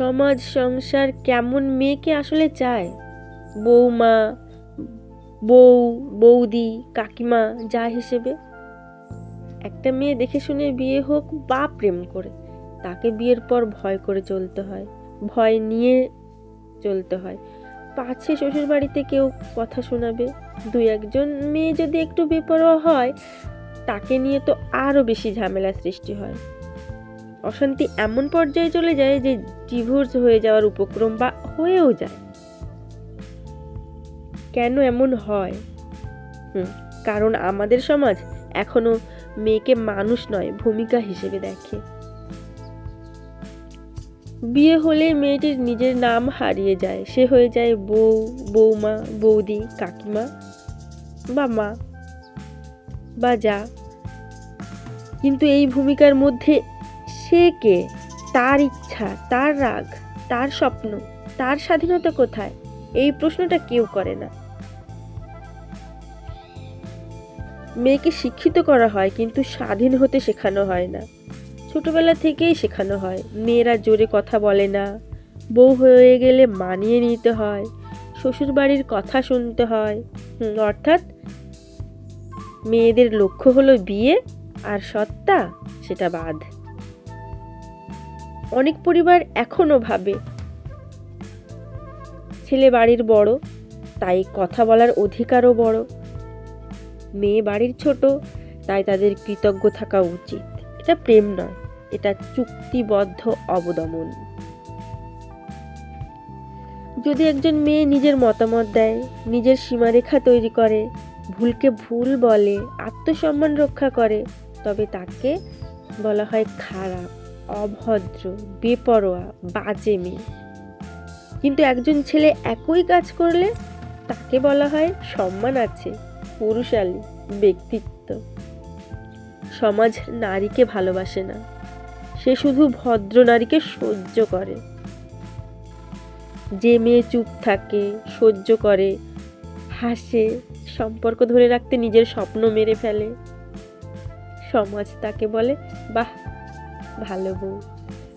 সমাজ, সংসার কেমন মেয়েকে আসলে চায়? বৌমা, বউ, বৌদি, কাকিমা, যা হিসেবে। একটা মেয়ে দেখে শুনে বিয়ে হোক, বা প্রেম করে, তাকে বিয়ের পর ভয় করে চলতে হয়, ভয় নিয়ে চলতে হয়। পাছে শ্বশুর বাড়িতে কেউ কথা শোনাবে, দুই একজন মেয়ে যদি একটু বেপরোয়া হয়, তাকে নিয়ে তো আরও বেশি ঝামেলা সৃষ্টি হয়। অশান্তি এমন পর্যায়ে চলে যায় যে ডিভোর্স হয়ে যাওয়ার উপক্রম বা হয়েও যায়। কেন এমন হয়? হুম, কারণ আমাদের সমাজ এখনও মেয়েকে মানুষ নয়, ভূমিকা হিসেবে দেখে। বিয়ে হলে মেয়েটির নিজের নাম হারিয়ে যায়। সে হয়ে যায় বউ বৌমা বৌদি, কাকিমা বা মা বা যা। কিন্তু এই ভূমিকার মধ্যে সে কে? তার ইচ্ছা, তার রাগ, তার স্বপ্ন, তার স্বাধীনতা কোথায়? এই প্রশ্নটা কেউ করে না। মেয়েকে শিক্ষিত করা হয় কিন্তু স্বাধীন হতে শেখানো হয় না। ছোটবেলা থেকেই শেখানো হয়, মেয়েরা জোরে কথা বলে না। বউ হয়ে গেলে মানিয়ে নিতে হয় শ্বশুর বাড়ির কথা শুনতে হয়। অর্থাৎ মেয়েদের লক্ষ্য হলো বিয়ে আর সত্তা, সেটা বাদ। অনেক পরিবার এখনও ভাবে। ছেলে বাড়ির বড়, তাই কথা বলার অধিকারও বড়। মেয়ে বাড়ির ছোট, তাই তাদের কৃতজ্ঞ থাকা উচিত। এটা প্রেম নয়, এটা চুক্তিবদ্ধ অবদমন। যদি একজন মেয়ে নিজের মতামত দেয়, নিজের সীমারেখা তৈরি করে, ভুলকে ভুল বলে, আত্মসম্মান রক্ষা করে, তবে তাকে বলা হয় খারাপ। অভদ্র, বেপরোয়া, বাজে মেয়ে। কিন্তু একজন ছেলে একই কাজ করলে তাকে বলা হয় সম্মান আছে, পুরুষালী, ব্যক্তিত্ব। সমাজ নারীকে ভালোবাসে না, সে শুধু ভদ্র নারীকে সহ্য করে। যে মেয়ে চুপ থাকে, সহ্য করে, হাসে, সম্পর্ক ধরে রাখতে নিজের স্বপ্ন মেরে ফেলে। সমাজ তাকে বলে, বাহ ভালো বউ।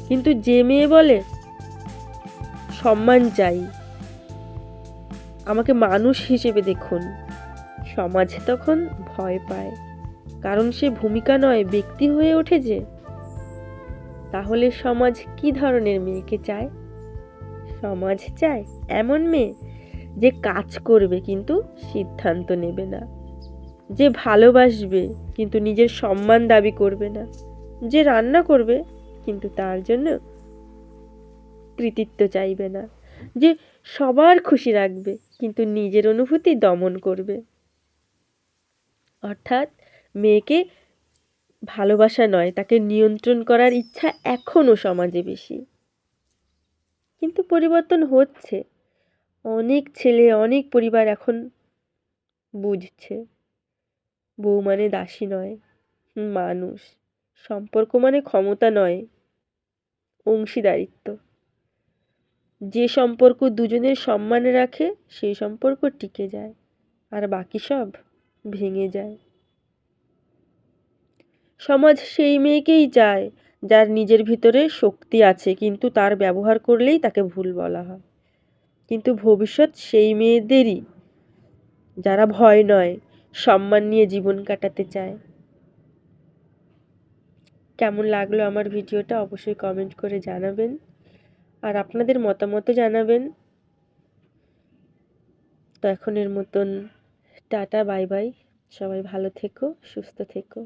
কিন্তু যে মেয়ে বলে, সম্মান চাই। আমাকে মানুষ হিসেবে দেখুন। সমাজে তখন ভয় পায়। কারণ সে ভূমিকা নয়, ব্যক্তি হয়ে ওঠে যে। তাহলে সমাজ কি ধরনের মেয়েকে চায়? সমাজ চায় এমন মেয়ে যে কাজ করবে কিন্তু সিদ্ধান্ত নেবে না। যে ভালোবাসবে কিন্তু নিজের সম্মান দাবি করবে না। যে রান্না করবে, কিন্তু তার জন্য কৃতিত্ব চাইবে না। যে সবার খুশি রাখবে, কিন্তু নিজের অনুভূতি দমন করবে। অর্থাৎ মেয়েকে ভালোবাসা নয়, তাকে নিয়ন্ত্রণ করার ইচ্ছা এখনও সমাজে বেশি। কিন্তু পরিবর্তন হচ্ছে। অনেক ছেলে, অনেক পরিবার এখন বুঝছে। বউ মানে দাসী নয়, মানুষ। সম্পর্ক মানে ক্ষমতা নয়, অংশীদারিত্ব। যে সম্পর্ক দুজনের সম্মানে রাখে, সেই সম্পর্ক টিকে যায়, আর বাকি সব ভেঙে যায়। সমাজ সেই মেয়েকেই চায়, যার নিজের ভিতরে শক্তি আছে, কিন্তু তার ব্যবহার করলেই তাকে ভুল বলা হয়। কিন্তু ভবিষ্যৎ সেই মেয়েদেরই, যারা ভয় নয়, সম্মান নিয়ে জীবন কাটাতে চায়। কেমন লাগল আমার ভিডিওটা অবশ্যই কমেন্ট করে জানাবেন। আর আপনাদের মতামতও জানাবেন। তো এখনের মতন টাটা বাই বাই সবাই ভালো থেকো, সুস্থ থেকো।